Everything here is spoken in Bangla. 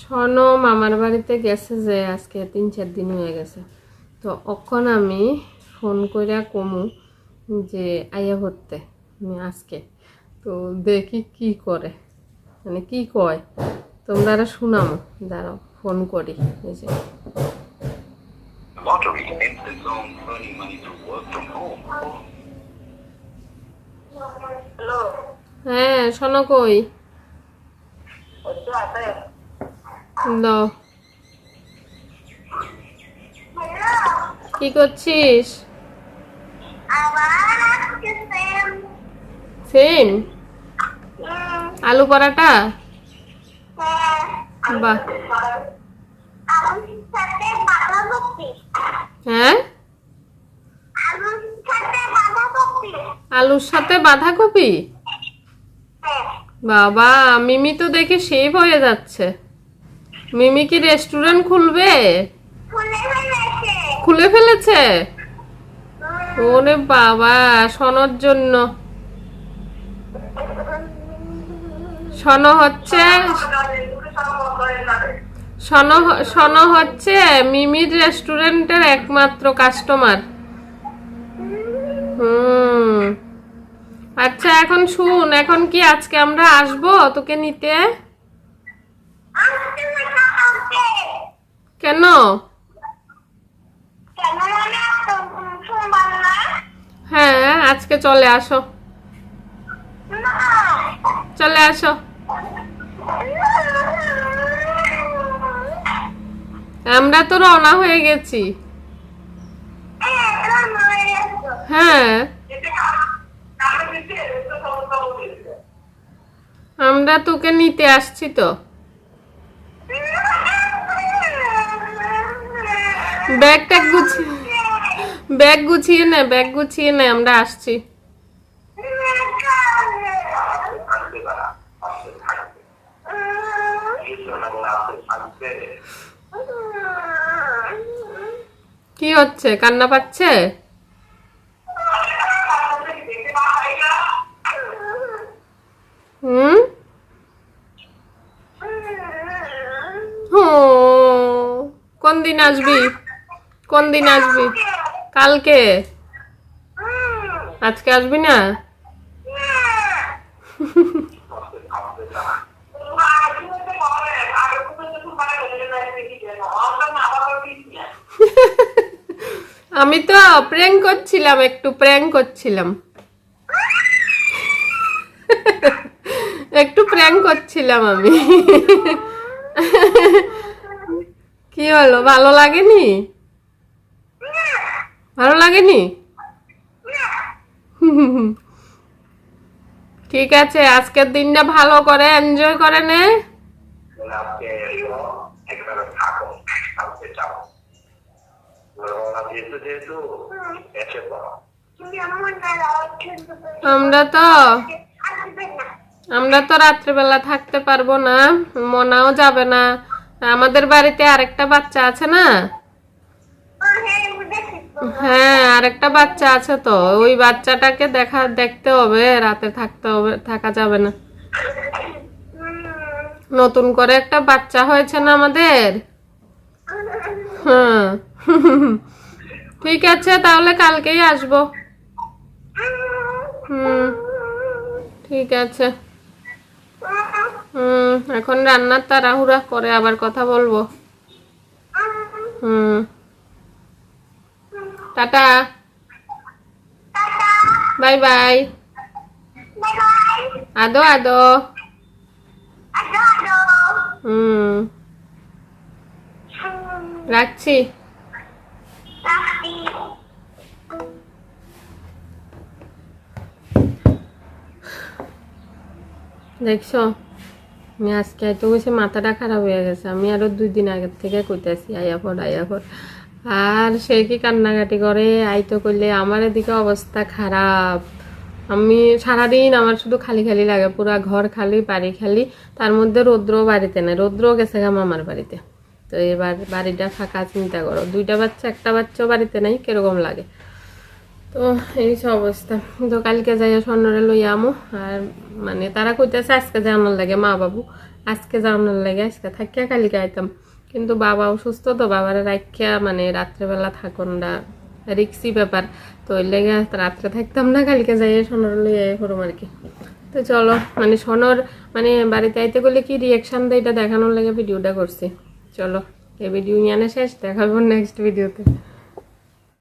স্বর্ণ মামার বাড়িতে গেছে যে আজকে তিন চার দিন হয়ে গেছে। তো অখন আমি ফোন কইরা কমু যে আইয়া ভরতে আমি আজকে। তো দেখি কি করে মানে কি কয়। তোমরা শুনামো দাঁড়াও ফোন করি এই যে। হ্যাঁ শোনো কই। দাও কি করছিস? সেম আলু পরাটা? বাহ। হ্যাঁ? আলুর সাথে বাঁধাকপি? বাবা, মিমি তো দেখে শেভ হয়ে যাচ্ছে। মিমি কি রেস্টুরেন্ট খুলবে? খুলে ফেলেছে? ওরে বাবা, শোনোর জন্য। শোনো হচ্ছে? হ- শোনো হচ্ছে মিমির রেস্টুরেন্টের একমাত্র কাস্টমার হুম। আচ্ছা এখন শুন, এখন কি আজকে আমরা আসব তোকে নিতে আজকে না কালকে কেন? মানে হ্যাঁ আজকে চলে আসো। চলে আসো। আমরা তো রওনা হয়ে গেছি। হ্যাঁ। আমরা তোকে নিতে আসছি তো। ব্যাগ ট্যাগ গুছিয়ে ব্যাগ গুছিয়ে নে, ব্যাগ গুছিয়ে নে, আমরা আসছি। কি হচ্ছে? কান্না পাচ্ছে? হুম? কোন দিন আসবি? কোন দিন আসবি? কালকে? আজকে আসবি না? আমি তো প্র্যাঙ্ক করছিলাম, একটু প্র্যাঙ্ক করছিলাম। একটু প্র্যাঙ্ক করছিলাম আমি। কি হলো, ভালো লাগেনি? ভালো লাগেনি? ঠিক আছে আজকের দিনটা ভালো করে এনজয় করে নে। আমরা তো আমরা তো রাত্রেবেলা থাকতে পারব না মনাও যাবে না। আমাদের বাড়িতে আরেকটা বাচ্চা আছে না? হ্যাঁ আরেকটা বাচ্চা আছে তো। ওই বাচ্চাটাকে দেখা, দেখতে হবে, রাতে থাকতে হবে, থাকা যাবে না। নতুন করে একটা বাচ্চা হয়েছে না আমাদের? হ্যাঁ। ঠিক আছে, তাহলে কালকেই আসব। হুম, ঠিক আছে। হুম, এখন রান্নার তাড়াহুড়া করে আবার কথা বলব। হুম। টাটা। Bye bye. আদো আদো। হুম। রাখছি। দেখছ, আমি আজকে এত বেশি মাথাটা খারাপ হয়ে গেছে। আমি আরও দুই দিন আগের থেকে কইতেছি আয়াপর আয়াপর আর সে কি কান্নাকাটি করে? আইতো করলে আমার এদিকে অবস্থা খারাপ। আমি সারাদিন আমার শুধু খালি খালি লাগে, পুরা ঘর খালি, বাড়ি খালি। তার মধ্যে রৌদ্র বাড়িতে নেই রৌদ্র গেছে গা মামার বাড়িতে। তো এবার বাড়িটা ফাঁকা, চিন্তা করো। দুইটা বাচ্চা, একটা বাচ্চাও বাড়িতে নাই, কীরকম লাগে? তো এই সব অবস্থা। তো কালকে যাই স্বর্ণরে লই আমো। আর মানে তারা কইতেছে, আজকে জানার লাগে মা বাবু। আজকে যাওয়ানোর লাগে, আজকে থাকিয়া কালকে আইতাম। কিন্তু বাবা অসুস্থ তো, বাবার রাখিয়া মানে রাত্রেবেলা থাকুন না রিক্সি ব্যাপার। তো ওই লেগে রাত্রে থাকতাম না, কালকে যাইয়ে সোনার লইয়া করুম আর কি তো চলো মানে সোনর মানে বাড়িতে আইতে গেলে কি রিয়াকশান দেয় এটা দেখানোর লাগে ভিডিওটা করছি। চলো, এই ভিডিও নিয়ে শেষ দেখাবো নেক্সট ভিডিওতে